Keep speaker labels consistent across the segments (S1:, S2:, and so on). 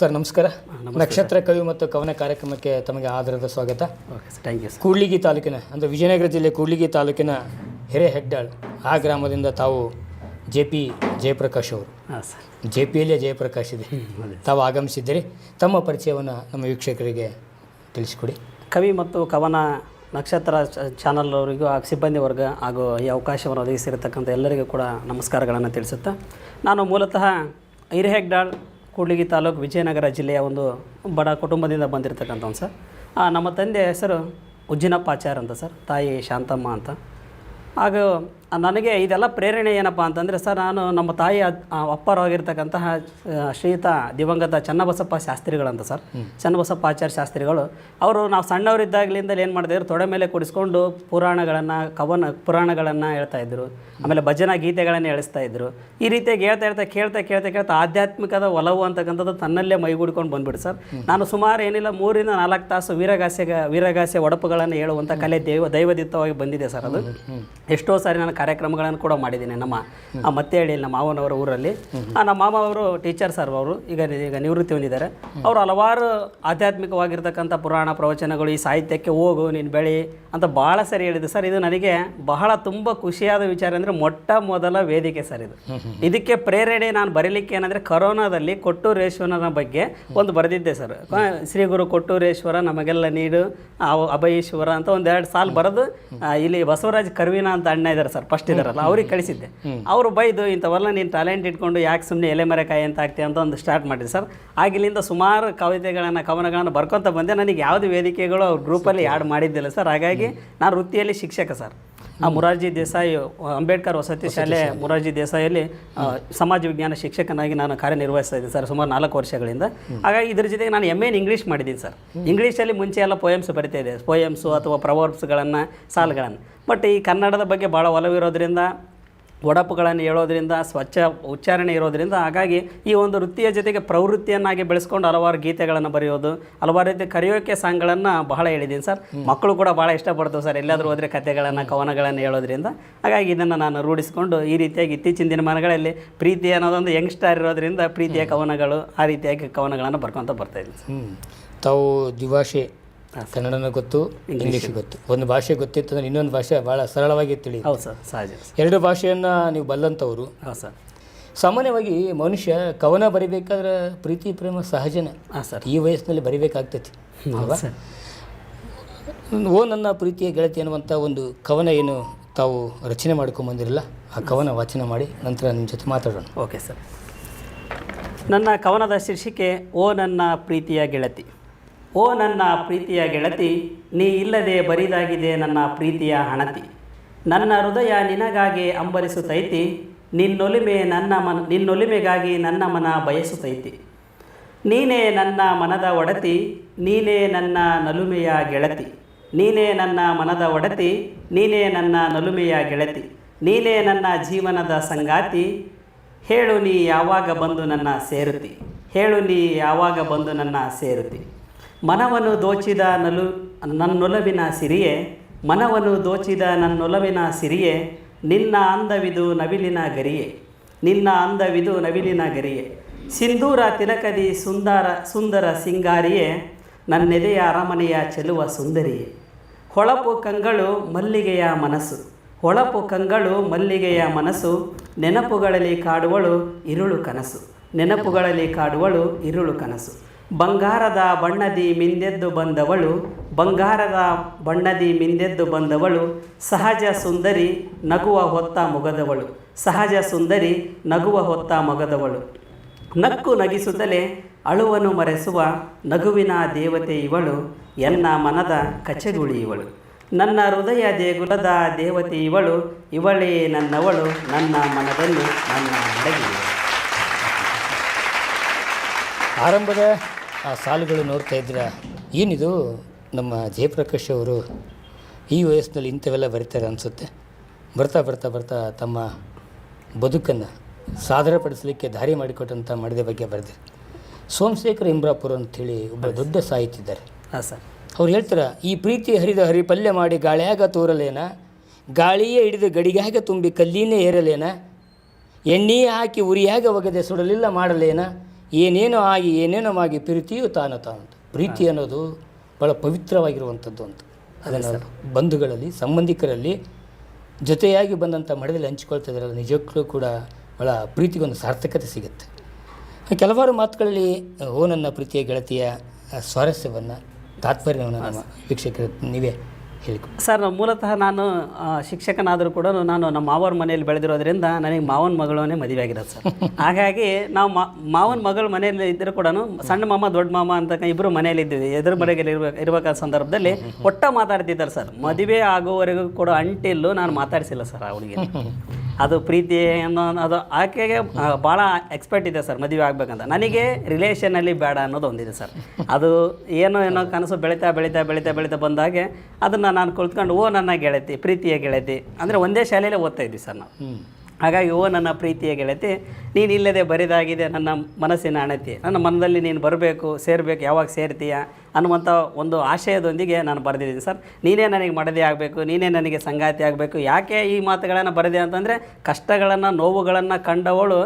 S1: Sir ನಮಸ್ಕಾರ. ನಕ್ಷತ್ರ ಕವಿ ಮತ್ತು ಕವನ ಕಾರ್ಯಕ್ರಮಕ್ಕೆ ತಮಗೆ ಆಧಾರದ ಸ್ವಾಗತ.
S2: Okay sir thank you sir.
S1: Kudligi ತಾಲೂಕಿನ ಅಂದರೆ ವಿಜಯನಗರ ಜಿಲ್ಲೆ ಕೂಡ್ಲಿಗಿ ತಾಲೂಕಿನ ಹಿರೇಹೆಡ್ಡಾಳ್ ಆ ಗ್ರಾಮದಿಂದ ತಾವು ಜೆ ಪಿ ಜಯಪ್ರಕಾಶ್ ಅವರು.
S2: ಹಾಂ ಸರ್.
S1: ಜೆ ಪಿಯಲ್ಲೇ ಜಯಪ್ರಕಾಶ್ ಇದೆ. ತಾವು ಆಗಮಿಸಿದ್ದೀರಿ. ತಮ್ಮ ಪರಿಚಯವನ್ನು ನಮ್ಮ ವೀಕ್ಷಕರಿಗೆ ತಿಳಿಸಿಕೊಡಿ.
S2: ಕವಿ ಮತ್ತು ಕವನ ನಕ್ಷತ್ರ ಚಾನಲ್ ಅವರಿಗೂ ಹಾಗೂ ಸಿಬ್ಬಂದಿ ವರ್ಗ ಹಾಗೂ ಈ ಅವಕಾಶವನ್ನು ಒದಗಿಸಿರತಕ್ಕಂಥ ಎಲ್ಲರಿಗೂ ಕೂಡ ನಮಸ್ಕಾರಗಳನ್ನು ತಿಳಿಸುತ್ತಾ ನಾನು ಮೂಲತಃ ಹಿರೇಹೆಗ್ಡಾಳ್ ಕೂಡ್ಲಿಗಿ ತಾಲೂಕು ವಿಜಯನಗರ ಜಿಲ್ಲೆಯ ಒಂದು ಬಡ ಕುಟುಂಬದಿಂದ ಬಂದಿರತಕ್ಕಂಥವ್ನು ಸರ್. ನಮ್ಮ ತಂದೆ ಹೆಸರು ಉಜ್ಜಿನಪ್ಪಾಚಾರ್ ಅಂತ ಸರ್, ತಾಯಿ ಶಾಂತಮ್ಮ ಅಂತ. ಹಾಗೂ ನನಗೆ ಇದೆಲ್ಲ ಪ್ರೇರಣೆ ಏನಪ್ಪ ಅಂತಂದರೆ ಸರ್ ನಾನು ನಮ್ಮ ತಾಯಿ ಅಪ್ಪರಾಗಿರ್ತಕ್ಕಂತಹ ಶ್ರೀತ ಶ್ರೀಯುತ ದಿವಂಗತ ಚನ್ನಬಸಪ್ಪ ಶಾಸ್ತ್ರಿಗಳಂತ ಸರ್. ಚನ್ನಬಸಪ್ಪ ಆಚಾರ್ಯ ಶಾಸ್ತ್ರಿಗಳು. ಅವರು ನಾವು ಸಣ್ಣವರಿದ್ದಾಗಲಿಂದಲೇ ಏನು ಮಾಡ್ತಿದ್ರು ತೊಡೆ ಮೇಲೆ ಕುಡಿಸ್ಕೊಂಡು ಪುರಾಣಗಳನ್ನು ಕವನ ಪುರಾಣಗಳನ್ನು ಹೇಳ್ತಾ ಇದ್ದರು ಆಮೇಲೆ ಭಜನಾ ಗೀತೆಗಳನ್ನು ಹೇಳಿಸ್ತಾ ಇದ್ದರು ಈ ರೀತಿಯಾಗಿ ಹೇಳ್ತಾ ಹೇಳ್ತಾ ಕೇಳ್ತಾ ಕೇಳ್ತಾ ಕೇಳ್ತಾ ಆಧ್ಯಾತ್ಮಿಕದ ಒಲವು ಅಂತಕ್ಕಂಥದ್ದು ತನ್ನಲ್ಲೇ ಮೈಗೂಡಿಕೊಂಡು ಬಂದ್ಬಿಟ್ಟು ಸರ್. ನಾನು ಸುಮಾರು ಏನಿಲ್ಲ ಮೂರಿಂದ ನಾಲ್ಕು ತಾಸು ವೀರಗಾಸೆಗ ವೀರಗಾಸೆ ಒಡಪುಗಳನ್ನು ಹೇಳುವಂಥ ಕಲೆ ದೈವ ದೈವದಿತ್ತವಾಗಿ ಬಂದಿದೆ ಸರ್ ಅದು. ಎಷ್ಟೋ ಸಾರಿ ನಾನು ಕಾರ್ಯಕ್ರಮಗಳನ್ನು ಕೂಡ ಮಾಡಿದ್ದೀನಿ. ನಮ್ಮ ಆ ಮತ್ತೇಳಿ ನಮ್ಮ ಮಾವನವರ ಊರಲ್ಲಿ. ಆ, ನಮ್ಮ ಮಾಮ ಅವರು ಟೀಚರ್ ಸರ್ ಅವರು. ಈಗ ಈಗ ನಿವೃತ್ತಿ ಹೊಂದಿದ್ದಾರೆ. ಅವರು ಹಲವಾರು ಆಧ್ಯಾತ್ಮಿಕವಾಗಿರ್ತಕ್ಕಂಥ ಪುರಾಣ ಪ್ರವಚನಗಳು ಈ ಸಾಹಿತ್ಯಕ್ಕೆ ಹೋಗು ನೀನು ಬೆಳಿ ಅಂತ ಭಾಳ ಸರಿ ಹೇಳಿದೆ ಸರ್ ಇದು ನನಗೆ ಬಹಳ ತುಂಬ ಖುಷಿಯಾದ ವಿಚಾರ ಅಂದರೆ ಮೊಟ್ಟ ಮೊದಲ ವೇದಿಕೆ ಸರ್ ಇದು. ಇದಕ್ಕೆ ಪ್ರೇರಣೆ ನಾನು ಬರೀಲಿಕ್ಕೆ ಏನಂದರೆ ಕರೋನಾದಲ್ಲಿ ಕೊಟ್ಟೂರೇಶ್ವರನ ಬಗ್ಗೆ ಒಂದು ಬರೆದಿದ್ದೆ ಸರ್. ಶ್ರೀ ಗುರು ಕೊಟ್ಟೂರೇಶ್ವರ ನಮಗೆಲ್ಲ ನೀಡು ಅಭಯೇಶ್ವರ ಅಂತ ಒಂದೆರಡು ಸಾಲು ಬರೆದು ಇಲ್ಲಿ ಬಸವರಾಜ್ ಕರ್ವಿನ ಅಂತ ಅಣ್ಣ ಇದ್ದಾರೆ ಸರ್. ಫಸ್ಟ್ ಇದಾರಲ್ಲ ಅವ್ರಿಗೆ ಕಳಿಸಿದ್ದೆ. ಅವರು ಬೈದು ಇಂಥವೆಲ್ಲ ನೀನು ಟ್ಯಾಲೆಂಟ್ ಇಟ್ಕೊಂಡು ಯಾಕೆ ಸುಮ್ಮನೆ ಎಲೆ ಮರೆಕಾಯಿ ಅಂತ ಆಗ್ತೀಯ ಅಂತ ಒಂದು ಸ್ಟಾರ್ಟ್ ಮಾಡಿದೆ ಸರ್. ಆಗಿಲಿಂದ ಸುಮಾರು ಕವಿತೆಗಳನ್ನು ಕವನಗಳನ್ನು ಬರ್ಕೊತ ಬಂದೆ. ನನಗೆ ಯಾವುದು ವೇದಿಕೆಗಳು ಅವ್ರ ಗ್ರೂಪಲ್ಲಿ ಆ್ಯಡ್ ಮಾಡಿದ್ದಿಲ್ಲ ಸರ್. ಹಾಗಾಗಿ ನಾನು ವೃತ್ತಿಯಲ್ಲಿ ಶಿಕ್ಷಕ ಸರ್. ಆ ಮುರಾರ್ಜಿ ದೇಸಾಯಿ ಅಂಬೇಡ್ಕರ್ ವಸತಿ ಶಾಲೆ ಮುರಾರ್ಜಿ ದೇಸಾಯಿಯಲ್ಲಿ ಆ, ಸಮಾಜ ವಿಜ್ಞಾನ ಶಿಕ್ಷಕನಾಗಿ ನಾನು ಕಾರ್ಯನಿರ್ವಹಿಸ್ತಾ ಇದ್ದೀನಿ ಸರ್ ಸುಮಾರು ನಾಲ್ಕು ವರ್ಷಗಳಿಂದ. ಹಾಗಾಗಿ ಇದ್ರ ಜೊತೆಗೆ ನಾನು ಎಂ ಎನ್ ಇಂಗ್ಲೀಷ್ ಮಾಡಿದ್ದೀನಿ ಸರ್. ಇಂಗ್ಲೀಷಲ್ಲಿ ಮುಂಚೆ ಎಲ್ಲ ಪೋಯಮ್ಸ್ ಬರಿತಾ ಇದೆ ಪೋಯಮ್ಸು ಅಥವಾ ಪ್ರವರ್ಬ್ಸ್ಗಳನ್ನು ಸಾಲುಗಳನ್ನು. ಬಟ್ ಈ ಕನ್ನಡದ ಬಗ್ಗೆ ಭಾಳ ಒಲವಿರೋದ್ರಿಂದ ಒಡಪುಗಳನ್ನು ಹೇಳೋದ್ರಿಂದ ಸ್ವಚ್ಛ ಉಚ್ಚಾರಣೆ ಇರೋದರಿಂದ ಹಾಗಾಗಿ ಈ ಒಂದು ವೃತ್ತಿಯ ಜೊತೆಗೆ ಪ್ರವೃತ್ತಿಯನ್ನಾಗಿ ಬೆಳೆಸ್ಕೊಂಡು ಹಲವಾರು ಗೀತೆಗಳನ್ನು ಬರೆಯೋದು ಹಲವಾರು ರೀತಿ ಕರೆಯೋಕೆ ಸಾಂಗ್ಗಳನ್ನು ಬಹಳ ಹೇಳಿದ್ದೀನಿ ಸರ್. ಮಕ್ಕಳು ಕೂಡ ಭಾಳ ಇಷ್ಟಪಡ್ತವೆ ಸರ್ ಎಲ್ಲಾದರೂ ಹೋದರೆ ಕಥೆಗಳನ್ನು ಕವನಗಳನ್ನು ಹೇಳೋದ್ರಿಂದ. ಹಾಗಾಗಿ ಇದನ್ನು ನಾನು ರೂಢಿಸಿಕೊಂಡು ಈ ರೀತಿಯಾಗಿ ಇತ್ತೀಚಿನ ದಿನಮಾನಗಳಲ್ಲಿ ಪ್ರೀತಿ ಅನ್ನೋದೊಂದು ಯಂಗ್ಸ್ಟಾರ್ ಇರೋದರಿಂದ ಪ್ರೀತಿಯ ಕವನಗಳು ಆ ರೀತಿಯಾಗಿ ಕವನಗಳನ್ನು ಬರ್ಕೊತ ಬರ್ತಾಯಿದ್ದೀನಿ ಸರ್.
S1: ತಾವು ದ್ವಿಭಾಷೆ ಕನ್ನಡನ ಗೊತ್ತು ಇಂಗ್ಲೀಷ್ ಗೊತ್ತು. ಒಂದು ಭಾಷೆ ಗೊತ್ತಿತ್ತು ಅಂದ್ರೆ ಇನ್ನೊಂದು ಭಾಷೆ ಭಾಳ ಸರಳವಾಗಿ ತಿಳಿ
S2: ಹೌದು ಸರ್ ಸಹಜ
S1: ಎರಡು ಭಾಷೆಯನ್ನು ನೀವು ಬಲ್ಲಂಥವ್ರು
S2: ಹಾಂ ಸರ್.
S1: ಸಾಮಾನ್ಯವಾಗಿ ಮನುಷ್ಯ ಕವನ ಬರಿಬೇಕಾದ್ರೆ ಪ್ರೀತಿ ಪ್ರೇಮ ಸಹಜನೇ.
S2: ಹಾಂ ಸರ್.
S1: ಈ ವಯಸ್ಸಿನಲ್ಲಿ ಬರಿಬೇಕಾಗ್ತೈತಿ ಓ ನನ್ನ ಪ್ರೀತಿಯ ಗೆಳತಿ ಅನ್ನುವಂಥ ಒಂದು ಕವನ ಏನು ತಾವು ರಚನೆ ಮಾಡ್ಕೊಂಬಂದಿರಲ್ಲ ಆ ಕವನ ವಾಚನ ಮಾಡಿ ನಂತರ ನಿಮ್ಮ ಜೊತೆ ಮಾತಾಡೋಣ.
S2: Okay sir. ನನ್ನ ಕವನದ ಶೀರ್ಷಿಕೆ ಓ ನನ್ನ ಪ್ರೀತಿಯ ಗೆಳತಿ. ಓ ನನ್ನ ಪ್ರೀತಿಯ ಗೆಳತಿ, ನೀ ಇಲ್ಲದೆ ಬರಿದಾಗಿದೆ ನನ್ನ ಪ್ರೀತಿಯ ಹಣತಿ. ನನ್ನ ಹೃದಯ ನಿನಗಾಗಿ ಅಂಬಲಿಸುತ್ತೈತಿ ನಿನ್ನೊಲಿಮೆ ನನ್ನ ಮನ, ನಿನ್ನೊಲಿಮೆಗಾಗಿ ನನ್ನ ಮನ ಬಯಸುತ್ತೈತಿ ನೀನೇ ನನ್ನ ಮನದ ಒಡತಿ, ನೀನೇ ನನ್ನ ನಲುಮೆಯ ಗೆಳತಿ. ನೀನೇ ನನ್ನ ಮನದ ಒಡತಿ, ನೀನೇ ನನ್ನ ನಲುಮೆಯ ಗೆಳತಿ. ನೀನೇ ನನ್ನ ಜೀವನದ ಸಂಗಾತಿ, ಹೇಳು ನೀ ಯಾವಾಗ ಬಂದು ನನ್ನ ಸೇರುತ್ತಿ. ಹೇಳು ನೀ ಯಾವಾಗ ಬಂದು ನನ್ನ ಸೇರುತ್ತಿ. ಮನವನ್ನು ದೋಚಿದ ನಲು ನನ್ನೊಲವಿನ ಸಿರಿಯೇ, ಮನವನ್ನು ದೋಚಿದ ನನ್ನೊಲವಿನ ಸಿರಿಯೇ, ನಿನ್ನ ಅಂದವಿದು ನವಿಲಿನ ಗರಿಯೇ, ನಿನ್ನ ಅಂದವಿದು ನವಿಲಿನ ಗರಿಯೇ. ಸಿಂಧೂರ ತಿಲಕದಿ ಸುಂದರ ಸುಂದರ ಸಿಂಗಾರಿಯೇ, ನನ್ನೆದೆಯ ಅರಮನೆಯ ಚೆಲುವ ಸುಂದರಿಯೇ. ಹೊಳಪು ಕಂಗಳು ಮಲ್ಲಿಗೆಯ ಮನಸ್ಸು, ಹೊಳಪು ಕಂಗಳು ಮಲ್ಲಿಗೆಯ ಮನಸ್ಸು, ನೆನಪುಗಳಲ್ಲಿ ಕಾಡುವಳು ಇರುಳು ಕನಸು, ನೆನಪುಗಳಲ್ಲಿ ಕಾಡುವಳು ಇರುಳು ಕನಸು. ಬಂಗಾರದ ಬಣ್ಣದಿ ಮಿಂದೆದ್ದು ಬಂದವಳು, ಬಂಗಾರದ ಬಣ್ಣದಿ ಮಿಂದೆದ್ದು ಬಂದವಳು, ಸಹಜ ಸುಂದರಿ ನಗುವ ಹೊತ್ತ ಮೊಗದವಳು, ಸಹಜ ಸುಂದರಿ ನಗುವ ಹೊತ್ತ ಮೊಗದವಳು. ನಕ್ಕು ನಗಿಸುತ್ತಲೇ ಅಳುವನ್ನು ಮರೆಸುವ ನಗುವಿನ ದೇವತೆ ಇವಳು, ಎನ್ನ ಮನದ ಕಚಗುಳಿ ಇವಳು. ನನ್ನ ಹೃದಯ ದೇಗುಲದ ದೇವತೆ ಇವಳು, ಇವಳೇ ನನ್ನವಳು, ನನ್ನ ಮನದಲ್ಲಿ ನನ್ನ ಅಡಗಿ
S1: ಆರಂಭದ ಆ ಸಾಲುಗಳು ನೋಡ್ತಾ ಇದ್ರ ಏನಿದು? ನಮ್ಮ ಜಯಪ್ರಕಾಶ್ ಅವರು ಈ ವಯಸ್ಸಿನಲ್ಲಿ ಇಂಥವೆಲ್ಲ ಬರೀತಾರೆ ಅನಿಸುತ್ತೆ. ಬರ್ತಾ ಬರ್ತಾ ಬರ್ತಾ ತಮ್ಮ ಬದುಕನ್ನು ಸಾದರಪಡಿಸಲಿಕ್ಕೆ ದಾರಿ ಮಾಡಿಕೊಟ್ಟಂಥ ಮಾಡಿದ ಬಗ್ಗೆ ಬರೆದಿರು ಸೋಮಶೇಖರ್ ಇಂಬ್ರಾಪುರ ಅಂಥೇಳಿ ಒಬ್ಬ ದೊಡ್ಡ ಸಾಹಿತಿದ್ದಾರೆ.
S2: ಹಾಂ ಸರ್.
S1: ಅವ್ರು ಹೇಳ್ತಾರೆ ಈ ಪ್ರೀತಿ ಹರಿದ ಹರಿ ಪಲ್ಯ ಮಾಡಿ ಗಾಳಿಯಾಗ ತೋರಲೇನ? ಗಾಳಿಯೇ ಹಿಡಿದು ಗಡಿಗ್ಯಾಗ ತುಂಬಿ ಕಲ್ಲಿನೇ ಏರಲೇನ? ಎಣ್ಣೆಯೇ ಹಾಕಿ ಉರಿಯಾಗ ಒಗದೆ ಸುಡಲಿಲ್ಲ ಮಾಡಲೇನ? ಏನೇನೋ ಆಗಿ ಏನೇನೋ ಆಗಿ ಪ್ರೀತಿಯು ತಾನು ತಾನು ಪ್ರೀತಿ ಅನ್ನೋದು ಭಾಳ ಪವಿತ್ರವಾಗಿರುವಂಥದ್ದು ಅಂತ. ಅದನ್ನು ಬಂಧುಗಳಲ್ಲಿ ಸಂಬಂಧಿಕರಲ್ಲಿ ಜೊತೆಯಾಗಿ ಬಂದಂಥ ಮಡದಲ್ಲಿ ಹಂಚಿಕೊಳ್ತಾ ಇದ್ದಾರಲ್ಲ ನಿಜಕ್ಕೂ ಕೂಡ ಭಾಳ ಪ್ರೀತಿಗೊಂದು ಸಾರ್ಥಕತೆ ಸಿಗುತ್ತೆ. ಕೆಲವಾರು ಮಾತುಗಳಲ್ಲಿ ಓ ನನ್ನ ಪ್ರೀತಿಯ ಗೆಳತಿಯ ಸ್ವಾರಸ್ಯವನ್ನು ತಾತ್ಪರ್ಯವನ್ನು ನಮ್ಮ ವೀಕ್ಷಕರು ನೀವೇ ಹೇಳಿಕೊ.
S2: ಸರ್ ಮೂಲತಃ ನಾನು ಶಿಕ್ಷಕನಾದರೂ ಕೂಡ ನಾನು ನಮ್ಮ ಮಾವನ ಮನೆಯಲ್ಲಿ ಬೆಳೆದಿರೋದ್ರಿಂದ ನನಗೆ ಮಾವನ ಮಗಳನ್ನೇ ಮದುವೆ ಆಗಿರೋದು ಸರ್. ಹಾಗಾಗಿ ನಾವು ಮಾವನ ಮಗಳ ಮನೆಯಲ್ಲಿ ಇದ್ದರೂ ಕೂಡ ಸಣ್ಣ ಮಾಮ ದೊಡ್ಡ ಮಾಮ ಅಂತ ಇಬ್ಬರು ಮನೆಯಲ್ಲಿ ಇದ್ದೀವಿ ಎದುರು ಮನೆಯಲ್ಲಿ ಇರ್ಬೇಕು ಇರಬೇಕಾದ ಸಂದರ್ಭದಲ್ಲಿ ಒಟ್ಟ ಮಾತಾಡ್ತಿದ್ದಾರೆ ಸರ್. ಮದುವೆ ಆಗೋವರೆಗೂ ಕೂಡ ಅಂಟಿಲ್ಲೂ ನಾನು ಮಾತಾಡಿಸಿಲ್ಲ ಸರ್ ಅವಳಿಗೆ ಅದು ಪ್ರೀತಿ ಅನ್ನೋ ಅದು ಆಕೆಗೆ ಭಾಳ ಎಕ್ಸ್ಪೆಕ್ಟ್ ಇದೆ ಸರ್, ಮದುವೆ ಆಗ್ಬೇಕಂತ. ನನಗೆ ರಿಲೇಷನಲ್ಲಿ ಬೇಡ ಅನ್ನೋದು ಒಂದಿದೆ ಸರ್. ಅದು ಏನೋ ಏನೋ ಕನಸು ಬೆಳೀತಾ ಬೆಳೀತಾ ಬೆಳೀತಾ ಬೆಳೀತಾ ಬಂದಾಗೆ ಅದನ್ನು ನಾನು ಕುಳಿತ್ಕೊಂಡು, ಓ ನನ್ನ ಗೆಳತಿ, ಪ್ರೀತಿಯ ಗೆಳತಿ, ಅಂದರೆ ಒಂದೇ ಶಾಲೆಯಲ್ಲೇ ಓದ್ತಾ ಇದ್ವಿ ಸರ್ ನಾವು. ಹಾಗಾಗಿ ಓ ನನ್ನ ಪ್ರೀತಿಯ ಗೆಳತಿ ನೀನು ಇಲ್ಲದೆ ಬರಿದಾಗಿದೆ ನನ್ನ ಮನಸ್ಸಿನ ಅಣತಿ ನನ್ನ ಮನದಲ್ಲಿ ನೀನು ಬರಬೇಕು ಸೇರಬೇಕು ಯಾವಾಗ ಸೇರ್ತೀಯ ಅನ್ನುವಂಥ ಒಂದು ಆಶಯದೊಂದಿಗೆ ನಾನು ಬರೆದಿದ್ದೀನಿ. ಸರ್ ನೀನೇ ನನಗೆ ಮಡದಿ ಆಗಬೇಕು ನೀನೇ ನನಗೆ ಸಂಗಾತಿ ಆಗಬೇಕು. ಯಾಕೆ ಈ ಮಾತುಗಳನ್ನು ಬರೆದೆ ಅಂತಂದರೆ ಕಷ್ಟಗಳನ್ನು ನೋವುಗಳನ್ನು ಕಂಡವಳು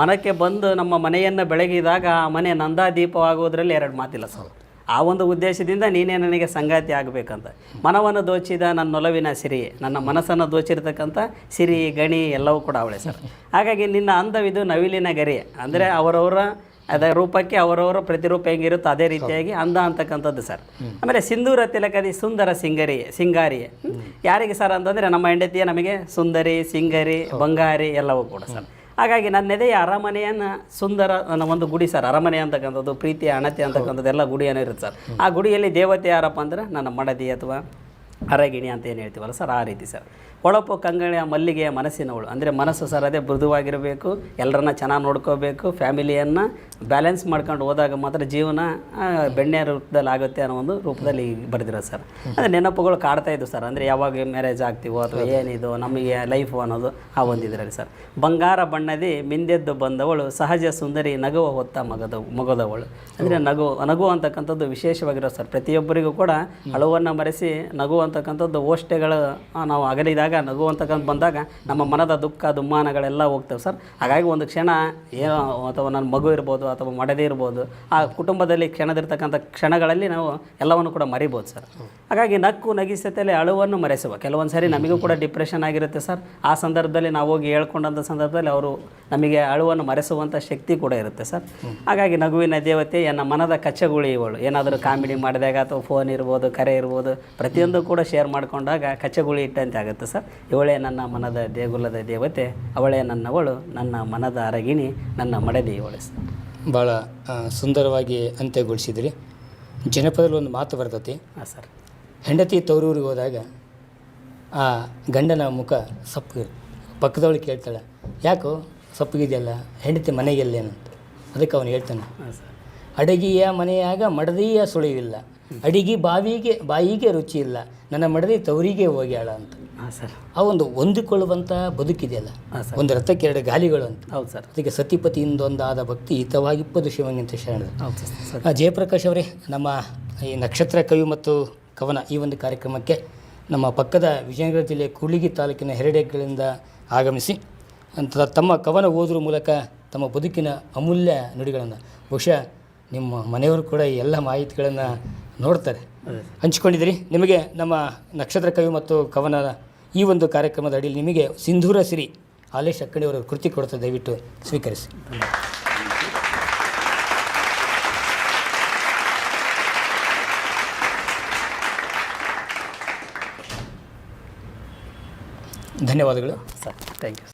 S2: ಮನಕ್ಕೆ ಬಂದು ನಮ್ಮ ಮನೆಯನ್ನು ಬೆಳಗಿದಾಗ ಆ ಮನೆ ನಂದಾದೀಪವಾಗುವುದರಲ್ಲಿ ಎರಡು ಮಾತಿಲ್ಲ ಸರ್. ಆ ಒಂದು ಉದ್ದೇಶದಿಂದ ನೀನೇ ನನಗೆ ಸಂಗಾತಿ ಆಗಬೇಕಂತ. ಮನವನ್ನು ದೋಚಿದ ನನ್ನ ನೊಲವಿನ ಸಿರಿ, ನನ್ನ ಮನಸ್ಸನ್ನು ದೋಚಿರ್ತಕ್ಕಂಥ ಸಿರಿ, ಗಣಿ ಎಲ್ಲವೂ ಕೂಡ ಅವಳೆ ಸರ್. ಹಾಗಾಗಿ ನಿನ್ನ ಅಂದವಿದು ನವಿಲಿನ ಗರಿ. ಅಂದರೆ ಅವರವರ ಅದರ ರೂಪಕ್ಕೆ ಅವರವರ ಪ್ರತಿರೂಪ ಹೆಂಗಿರುತ್ತೋ ಅದೇ ರೀತಿಯಾಗಿ ಅಂದ ಅಂತಕ್ಕಂಥದ್ದು ಸರ್. ಆಮೇಲೆ ಸಿಂಧೂರ ತಿಲಕದಿ ಸುಂದರ ಸಿಂಗರಿ, ಸಿಂಗಾರಿ. ಯಾರಿಗೆ ಸರ್ ಅಂತಂದರೆ ನಮ್ಮ ಹೆಂಡತಿಯ ನಮಗೆ ಸುಂದರಿ, ಸಿಂಗರಿ, ಬಂಗಾರಿ ಎಲ್ಲವೂ ಕೂಡ ಸರ್. ಹಾಗಾಗಿ ನನ್ನ ಎದೆಯ ಅರಮನೆಯನ್ನು ಸುಂದರ ನನ್ನ ಒಂದು ಗುಡಿ ಸರ್, ಅರಮನೆ ಅಂತಕ್ಕಂಥದ್ದು ಪ್ರೀತಿಯ ಅಣತಿ ಅಂತಕ್ಕಂಥದ್ದು ಎಲ್ಲ ಗುಡಿಯನ್ನು ಇರುತ್ತೆ ಸರ್. ಆ ಗುಡಿಯಲ್ಲಿ ದೇವತೆ ಯಾರಪ್ಪ ಅಂದ್ರೆ ನನ್ನ ಮಡದಿ ಅಥವಾ ಅರಗಿಣಿ ಅಂತ ಏನು ಹೇಳ್ತೀವಲ್ಲ ಸರ್? ಆ ರೀತಿ ಸರ್. ಹೊಳಪು ಕಂಗಣಿಯ ಮಲ್ಲಿಗೆಯ ಮನಸ್ಸಿನವಳು ಅಂದರೆ ಮನಸ್ಸು ಸರ್ ಅದೇ ಮೃದುವಾಗಿರಬೇಕು ಎಲ್ಲರನ್ನ ಚೆನ್ನಾಗಿ ನೋಡ್ಕೋಬೇಕು, ಫ್ಯಾಮಿಲಿಯನ್ನು ಬ್ಯಾಲೆನ್ಸ್ ಮಾಡ್ಕೊಂಡು ಹೋದಾಗ ಮಾತ್ರ ಜೀವನ ಬೆಣ್ಣೆ ರೂಪದಲ್ಲಿ ಆಗುತ್ತೆ ಅನ್ನೋ ಒಂದು ರೂಪದಲ್ಲಿ ಬರೆದಿರೋದು ಸರ್. ಅಂದರೆ ನೆನಪುಗಳು ಕಾಡ್ತಾ ಇದ್ದು ಸರ್. ಅಂದರೆ ಯಾವಾಗ ಮ್ಯಾರೇಜ್ ಆಗ್ತೀವೋ ಅಥವಾ ಏನಿದು, ನಮಗೆ ಲೈಫು ಅನ್ನೋದು ಆ ಒಂದಿದ್ರಲ್ಲಿ ಸರ್. ಬಂಗಾರ ಬಣ್ಣದಿ ಮಿಂದೆದ್ದು ಬಂದವಳು, ಸಹಜ ಸುಂದರಿ ನಗುವ ಹೊತ್ತ ಮಗದ, ಮಗದವಳು. ಅಂದರೆ ನಗು ನಗು ಅಂತಕ್ಕಂಥದ್ದು ವಿಶೇಷವಾಗಿರೋ ಸರ್. ಪ್ರತಿಯೊಬ್ಬರಿಗೂ ಕೂಡ ಅಳುವನ್ನು ಮರೆಸಿ ನಗು ಅಂತಕ್ಕಂಥದ್ದು ಓಷ್ಟೆಗಳು ನಾವು ಅಗಲಿದಾಗ ನಗು ಅಂತಕ್ಕಂಥ ಬಂದಾಗ ನಮ್ಮ ಮನದ ದುಃಖ, ದುಮ್ಮಾನಗಳೆಲ್ಲ ಹೋಗ್ತವೆ ಸರ್. ಹಾಗಾಗಿ ಒಂದು ಕ್ಷಣ ಏನೋ ಅಥವಾ ನನ್ನ ಮಗು ಇರ್ಬೋದು ಅಥವಾ ಮಡದೆ ಇರ್ಬೋದು, ಆ ಕುಟುಂಬದಲ್ಲಿ ಕ್ಷಣದಿರ್ತಕ್ಕಂಥ ಕ್ಷಣಗಳಲ್ಲಿ ನಾವು ಎಲ್ಲವನ್ನು ಕೂಡ ಮರಿಬೋದು ಸರ್. ಹಾಗಾಗಿ ನಕ್ಕು ನಗಿಸತೆಯಲ್ಲಿ ಅಳುವನ್ನು ಮರೆಸುವ, ಕೆಲವೊಂದು ಸರಿ ನಮಗೂ ಕೂಡ ಡಿಪ್ರೆಷನ್ ಆಗಿರುತ್ತೆ ಸರ್. ಆ ಸಂದರ್ಭದಲ್ಲಿ ನಾವು ಹೋಗಿ ಹೇಳ್ಕೊಂಡಂಥ ಸಂದರ್ಭದಲ್ಲಿ ಅವರು ನಮಗೆ ಅಳುವನ್ನು ಮರೆಸುವಂಥ ಶಕ್ತಿ ಕೂಡ ಇರುತ್ತೆ ಸರ್. ಹಾಗಾಗಿ ನಗುವಿನ ದೇವತೆ ನನ್ನ ಮನದ ಕಚ್ಚಗುಳಿ ಇವಳು ಏನಾದರೂ ಕಾಮಿಡಿ ಮಾಡಿದಾಗ ಅಥವಾ ಫೋನ್ ಇರ್ಬೋದು, ಕರೆ ಇರ್ಬೋದು, ಪ್ರತಿಯೊಂದು ಕೂಡ ಶೇರ್ ಮಾಡಿಕೊಂಡಾಗ ಕಚ್ಚಗುಳಿ ಇಟ್ಟಂತೆ ಆಗುತ್ತೆ ಸರ್. ಇವಳೇ ನನ್ನ ಮನದ ದೇಗುಲದ ದೇವತೆ ಅವಳೇ ನನ್ನವಳು ನನ್ನ ಮನದ ಅರಗಿಣಿ ನನ್ನ ಮಡದಿ ಇವಳೆ ಸರ್.
S1: ಭಾಳ ಸುಂದರವಾಗಿ ಅಂತ್ಯಗೊಳಿಸಿದ್ರಿ. ಜನಪದದಲ್ಲಿ ಒಂದು ಮಾತು ಬರ್ತತಿ.
S2: ಹಾಂ ಸರ್.
S1: ಹೆಂಡತಿ ತವರೂರಿಗೆ ಹೋದಾಗ ಆ ಗಂಡನ ಮುಖ ಸಪ್ಪಗೆ ಪಕ್ಕದವಳು ಕೇಳ್ತಾಳೆ ಯಾಕೋ ಸಪ್ಪಗಿದೆಯಲ್ಲ ಹೆಂಡತಿ ಮನೆಗೆಲ್ಲೇನಂತ ಅದಕ್ಕೆ ಅವನು ಹೇಳ್ತಾನೆ
S2: ಹಾಂ ಸರ್.
S1: ಅಡಗಿಯ ಮನೆಯಾಗ ಮಡದಿಯ ಸುಳಿವಿಲ್ಲ ಅಡಿಗೆ ಬಾವಿಗೆ ಬಾಯಿಗೆ ರುಚಿ ಇಲ್ಲ. ನನ್ನ ಮಡದಿ ತವರಿಗೆ ಹೋಗ್ಯಾಳ ಅಂತ.
S2: ಹಾಂ ಸರ್.
S1: ಆ ಒಂದು ಹೊಂದಿಕೊಳ್ಳುವಂಥ ಬದುಕಿದೆಯಲ್ಲ. ಒಂದು ರಥಕ್ಕೆ ಎರಡು ಗಾಲಿಗಳು ಅಂತ.
S2: ಹೌದು ಸರ್.
S1: ಅದಕ್ಕೆ ಸತಿಪತಿಯಿಂದೊಂದಾದ ಭಕ್ತಿ ಹಿತವಾಗಿಪ್ಪದು ಶಿವನಿಂತ ಶರಣರು
S2: ಹೌದು ಸರ್
S1: ಆ, ಜಯಪ್ರಕಾಶ್ ಅವರೇ ನಮ್ಮ ಈ ನಕ್ಷತ್ರ ಕವಿ ಮತ್ತು ಕವನ ಈ ಒಂದು ಕಾರ್ಯಕ್ರಮಕ್ಕೆ ನಮ್ಮ ಪಕ್ಕದ ವಿಜಯನಗರ ಜಿಲ್ಲೆ ಕೂಡ್ಲಿಗಿ ತಾಲೂಕಿನ ಹೆರಡೆಗಳಿಂದ ಆಗಮಿಸಿ ಅಂತ ತಮ್ಮ ಕವನ ಓದುವ ಮೂಲಕ ತಮ್ಮ ಬದುಕಿನ ಅಮೂಲ್ಯ ನುಡಿಗಳನ್ನು. ಬಹುಶಃ ನಿಮ್ಮ ಮನೆಯವರು ಕೂಡ ಈ ಎಲ್ಲ ಮಾಹಿತಿಗಳನ್ನು ನೋಡ್ತಾರೆ. ಹಂಚಿಕೊಂಡಿದ್ದೀರಿ? ನಿಮಗೆ ನಮ್ಮ ನಕ್ಷತ್ರ ಕವಿ ಮತ್ತು ಕವನ ಈ ಒಂದು ಕಾರ್ಯಕ್ರಮದ ಅಡಿಯಲ್ಲಿ ನಿಮಗೆ ಸಿಂಧೂರ ಸಿರಿ ಹಾಲೇಶ್ ಅಕ್ಕಣಿಯವರ ಕೃತಿ ಕೊಡ್ತಾರೆ ದಯವಿಟ್ಟು ಸ್ವೀಕರಿಸಿ. ಧನ್ಯವಾದಗಳು.
S2: Sir thank you